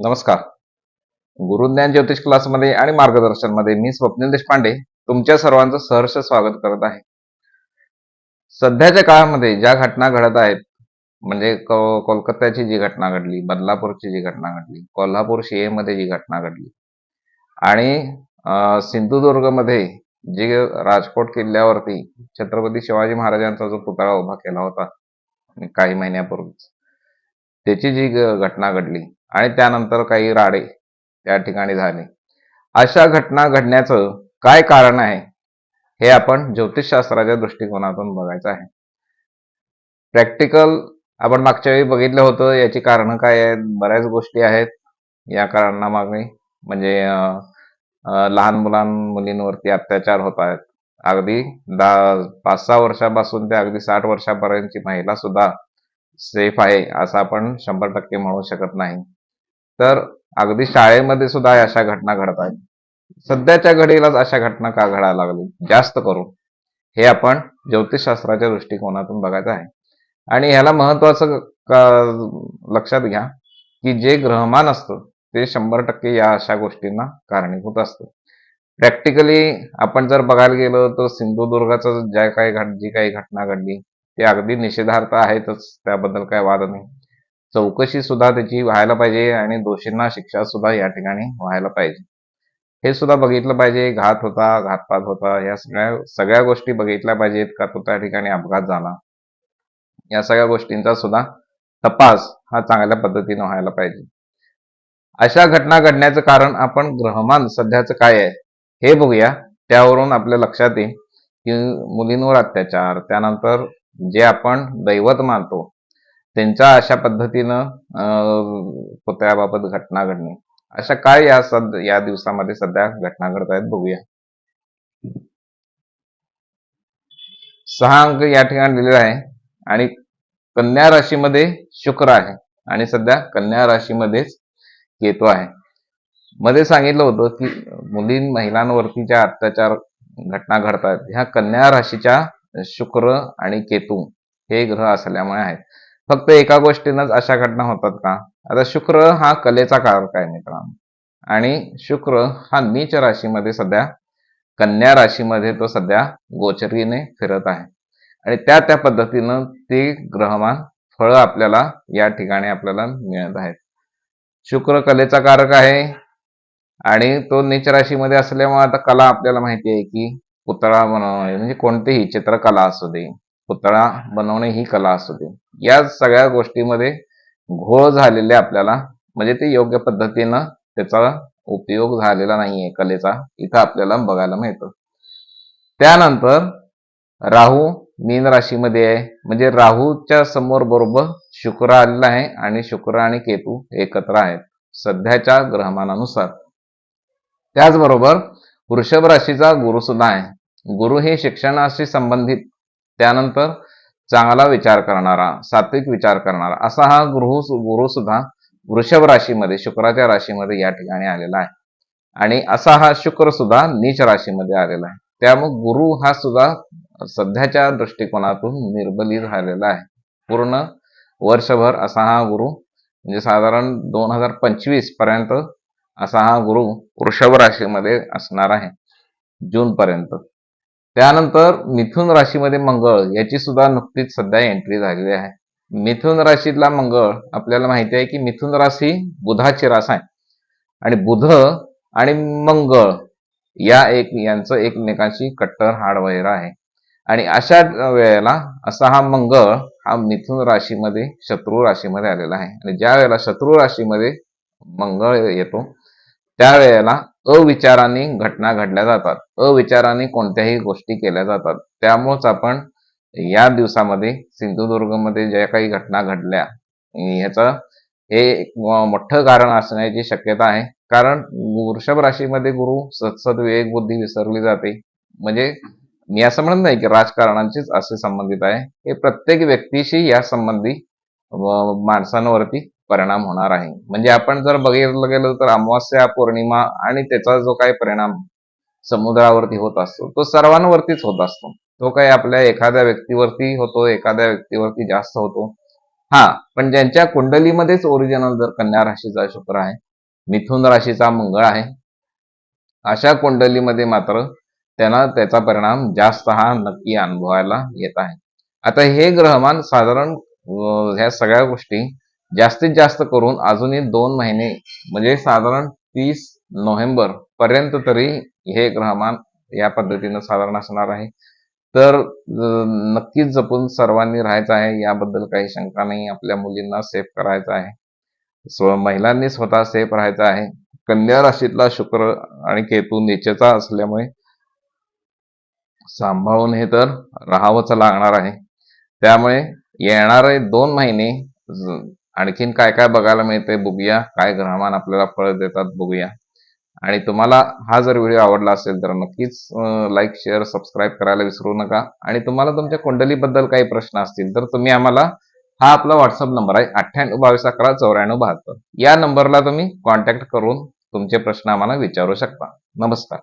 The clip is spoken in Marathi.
नमस्कार. गुरुज्ञान ज्योतिष क्लासमध्ये आणि मार्गदर्शनमध्ये मी स्वप्नील देशपांडे तुमच्या सर्वांचं सहर्ष स्वागत करत आहे. सध्याच्या काळामध्ये ज्या घटना घडत आहेत म्हणजे कोलकात्याची जी घटना घडली बदलापूरची जी घटना घडली कोल्हापूर शिएमध्ये जी घटना घडली आणि सिंधुदुर्गमध्ये जी राजकोट किल्ल्यावरती छत्रपती शिवाजी महाराजांचा जो पुतळा उभा केला होता काही महिन्यापूर्वीच त्याची जी घटना घडली आणि त्यानंतर काही राडे त्या ठिकाणी झाले. अशा घटना घडण्याचं काय कारण आहे हे आपण ज्योतिषशास्त्राच्या दृष्टिकोनातून बघायचं आहे. प्रॅक्टिकल आपण मागच्या वेळी बघितलं होतं याची कारणं काय आहेत बऱ्याच गोष्टी आहेत. या कारणामागे म्हणजे लहान मुलां मुलींवरती अत्याचार होत आहेत. अगदी दहा पाच सहा वर्षापासून ते अगदी साठ वर्षापर्यंतची महिला सुद्धा सेफ आहे असं आपण शंभर टक्के म्हणू शकत नाही. तर अगदी शाळेमध्ये सुद्धा अशा घटना घडत आहेत. सध्याच्या घडीलाच अशा घटना का घडायला लागली? जास्त करून. हे आपण ज्योतिषशास्त्राच्या दृष्टिकोनातून बघायचं आहे. आणि ह्याला महत्वाचं लक्षात घ्या की जे ग्रहमान असतं ते शंभर टक्के या अशा गोष्टींना कारणीभूत असतं. प्रॅक्टिकली आपण जर बघायला गेलो तर सिंधुदुर्गाचं ज्या काही घट जी काही घटना घडली ते अगदी निषेधार्थ आहेतच. त्याबद्दल काय वाद नाही. चौकशी सुद्धा त्याची व्हायला पाहिजे आणि दोषींना शिक्षा सुद्धा या ठिकाणी व्हायला पाहिजे. हे सुद्धा बघितलं पाहिजे घात होता घातपात होता या सगळ्या सगळ्या गोष्टी बघितल्या पाहिजेत का तो त्या ठिकाणी अपघात झाला. या सगळ्या गोष्टींचा सुद्धा तपास हा चांगल्या पद्धतीने व्हायला पाहिजे. अशा घटना घडण्याचं कारण आपण ग्रहमान सध्याचं काय आहे हे बघूया. त्यावरून आपल्या लक्षात येईल की मुलींवर अत्याचार त्यानंतर जे आपण दैवत मानतो त्यांच्या अशा पद्धतीनं अं, पुतळ्याबाबत घटना घडणे अशा काय या सद या दिवसामध्ये सध्या घटना घडत आहेत बघूया. सहा अंक या ठिकाणी दिलेला आहे आणि कन्या राशीमध्ये शुक्र आहे आणि सध्या कन्या राशीमध्येच केतू आहे. मध्ये सांगितलं होतं की मुली महिलांवरती ज्या अत्याचार घटना घडतात ह्या कन्या राशीच्या शुक्र आणि केतू हे ग्रह असल्यामुळे आहेत. फक्त एका गोष्टीनंच अशा घटना होतात का? आता शुक्र हा कलेचा कारक आहे मित्रांनो. आणि शुक्र हा नीच राशीमध्ये सध्या कन्या राशीमध्ये तो सध्या गोचरीने फिरत आहे. आणि त्या त्या पद्धतीनं ते ग्रहमान फळं आपल्याला या ठिकाणी आपल्याला मिळत आहेत. शुक्र कलेचा कारक आहे. आणि तो नीच राशीमध्ये असल्यामुळे आता कला आपल्याला माहिती आहे की पुतळा बनवणे म्हणजे कोणतीही चित्रकला असू दे पुतळा बनवणे ही कला असू दे. या सगळ्या गोष्टीमध्ये घोळ झालेले आपल्याला म्हणजे ते योग्य पद्धतीनं त्याचा उपयोग झालेला नाहीये कलेचा इथं आपल्याला बघायला मिळतं. त्यानंतर राहू मीन राशीमध्ये आहे. म्हणजे राहूच्या समोर बरोबर शुक्र आलेला आहे आणि शुक्र आणि केतू एकत्र आहेत सध्याच्या ग्रहमानानुसार. त्याचबरोबर वृषभ राशीचा गुरु सुद्धा आहे. गुरु हे शिक्षणाशी संबंधित त्यानंतर चांगला विचार करणारा सात्विक विचार करणारा असा हा गुरु गुरु सुद्धा वृषभ राशीमध्ये शुक्राच्या राशीमध्ये या ठिकाणी आलेला आहे. आणि असा हा शुक्र सुद्धा नीच राशीमध्ये आलेला आहे. त्यामुळे गुरु हा सुद्धा सध्याच्या दृष्टिकोनातून निर्बली झालेला आहे. पूर्ण वर्षभर असा हा गुरु म्हणजे साधारण दोन हजार पंचवीसपर्यंत असा हा गुरु वृषभ राशीमध्ये असणार आहे. जून पर्यंत. त्यानंतर मिथुन राशीमध्ये मंगळ याची सुद्धा नुकतीच सध्या एंट्री झालेली आहे. मिथुन राशीतला मंगळ आपल्याला माहिती आहे की मिथुन राशी बुधाची रास आहे. आणि बुध आणि मंगळ या एक यांचं एकमेकांशी कट्टर हाडवैर आहे. आणि अशा वेळेला असा हा मंगळ हा मिथुन राशीमध्ये शत्रू राशीमध्ये आलेला आहे. आणि ज्या वेळेला शत्रू राशीमध्ये मंगळ येतो त्यावेळेला अविचाराने घटना घडल्या जातात. अविचाराने कोणत्याही गोष्टी केल्या जातात. त्यामुळेच आपण या दिवसामध्ये सिंधुदुर्गमध्ये ज्या काही घटना घडल्या ह्याचं हे एक मोठं कारण असण्याची शक्यता आहे. कारण वृषभ राशीमध्ये गुरु सत्सद विवेक बुद्धी विसरली जाते. म्हणजे मी असं म्हणत नाही की राजकारणांचीच असे संबंधित आहे. हे प्रत्येक व्यक्तीशी या संबंधी माणसांवरती परिणाम होणार आहे. म्हणजे आपण जर बघितलं गेलं तर अमावस्या पौर्णिमा आणि त्याचा जो काही परिणाम समुद्रावरती होत असतो तो सर्वांवरतीच होत असतो. तो काही आपल्या एखाद्या व्यक्तीवरती होतो एखाद्या व्यक्तीवरती जास्त होतो. हा पण ज्यांच्या कुंडलीमध्येच ओरिजिनल जर कन्या राशीचा शुक्र आहे मिथुन राशीचा मंगळ आहे अशा कुंडलीमध्ये मात्र त्यांना त्याचा परिणाम जास्त हा नक्की अनुभवायला येत आहे. आता हे ग्रहमान साधारण ह्या सगळ्या गोष्टी जास्तीत जास्त करून अजूनही दोन महिने म्हणजे साधारण तीस नोव्हेंबर पर्यंत तरी हे ग्रहमान या पद्धतीनं साधारण असणार आहे. तर नक्कीच जपून सर्वांनी राहायचं आहे याबद्दल काही शंका नाही. आपल्या मुलींना सेफ करायचं आहे. स्व महिलांनी स्वतः सेफ राहायचं आहे. कन्या राशीतला शुक्र आणि केतू नीचेचा असल्यामुळे सांभाळून हे तर राहावंच लागणार आहे. त्यामुळे येणारे दोन महिने आणखीन काय काय बघायला मिळते बघूया. काय ग्रहमान आपल्याला फळ देतात बघूया. आणि तुम्हाला हा जर व्हिडिओ आवडला असेल तर नक्कीच लाईक शेअर सबस्क्राईब करायला विसरू नका. आणि तुम्हाला तुमच्या कुंडलीबद्दल काही प्रश्न असतील तर तुम्ही आम्हाला हा आपला व्हॉट्सअप नंबर आहे अठ्ठ्याण्णव बावीस अकरा चौऱ्याण्णव बहात्तर. या नंबरला तुम्ही कॉन्टॅक्ट करून तुमचे प्रश्न आम्हाला विचारू शकता. नमस्कार.